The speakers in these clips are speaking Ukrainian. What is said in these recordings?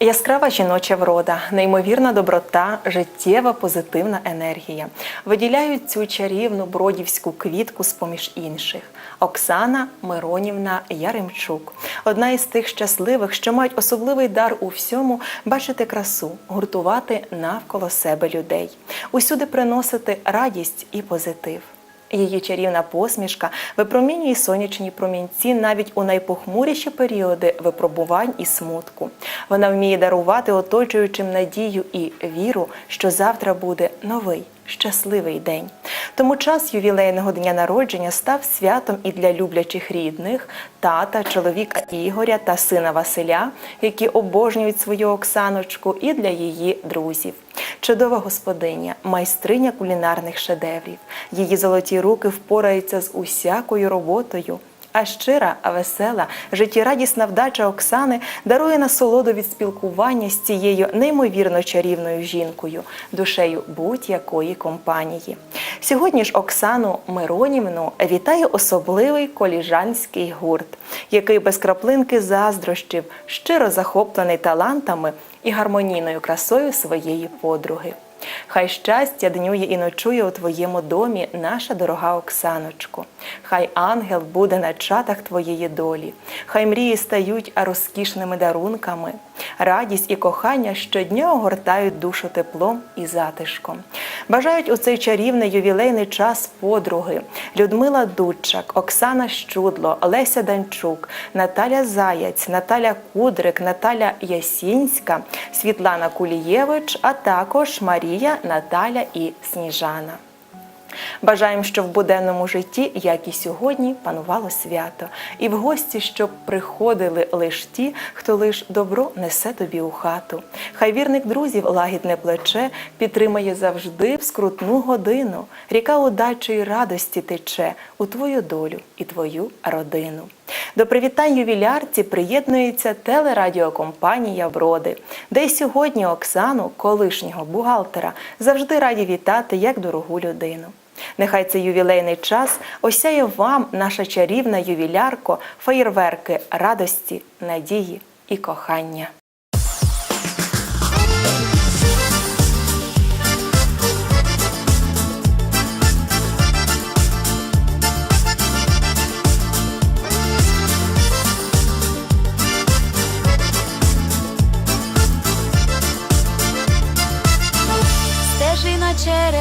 Яскрава жіноча врода, неймовірна доброта, життєва позитивна енергія виділяють цю чарівну бродівську квітку з поміж інших. Оксана Миронівна Яремчук, одна із тих щасливих, що мають особливий дар у всьому бачити красу, гуртувати навколо себе людей, усюди приносити радість і позитив. Її чарівна посмішка випромінює сонячні промінці навіть у найпохмуріші періоди випробувань і смутку. Вона вміє дарувати оточуючим надію і віру, що завтра буде новий. Щасливий день. Тому час ювілейного дня народження став святом і для люблячих рідних, тата, чоловіка Ігоря та сина Василя, які обожнюють свою Оксаночку, і для її друзів. Чудова господиня, майстриня кулінарних шедеврів. Її золоті руки впораються з усякою роботою. А щира, весела, життєрадісна вдача Оксани дарує насолоду від спілкування з цією неймовірно чарівною жінкою, душею будь-якої компанії. Сьогодні ж Оксану Миронівну вітає особливий коліжанський гурт, який без краплинки заздрощів, щиро захоплений талантами і гармонійною красою своєї подруги. Хай щастя днює і ночує у твоєму домі, наша дорога Оксаночко. Хай ангел буде на чатах твоєї долі, хай мрії стають розкішними дарунками. Радість і кохання щодня огортають душу теплом і затишком. Бажають у цей чарівний ювілейний час подруги Людмила Дудчак, Оксана Щудло, Леся Данчук, Наталя Заяць, Наталя Кудрик, Наталя Ясінська, Світлана Кулієвич, а також Марія, Наталя і Сніжана. Бажаємо, щоб в буденному житті, як і сьогодні, панувало свято, і в гості, щоб приходили лиш ті, хто лиш добро несе тобі у хату. Хай вірник друзів лагідне плече підтримає завжди в скрутну годину. Ріка удачі й радості тече у твою долю і твою родину. До привітань ювілярці приєднується телерадіокомпанія Броди, де й сьогодні Оксану, колишнього бухгалтера, завжди раді вітати як дорогу людину. Нехай цей ювілейний час осяє вам, наша чарівна ювілярко, феєрверки радості, надії і кохання.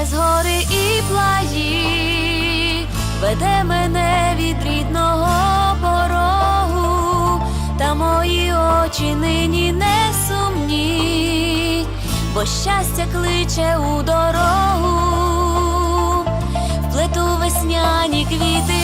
Через гори і плаї. Веде мене від рідного порогу, та мої очі нині не сумні, бо щастя кличе у дорогу, вплету весняні квіти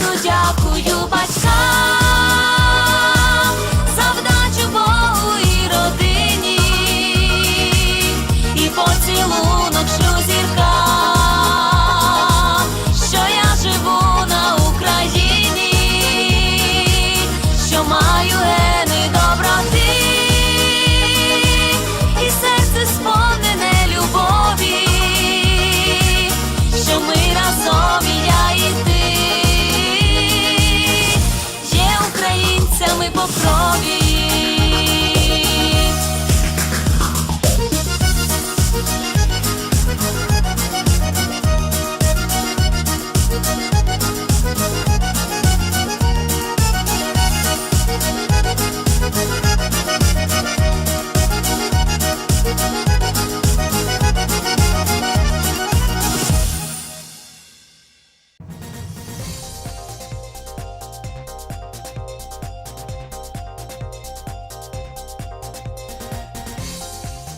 Cứ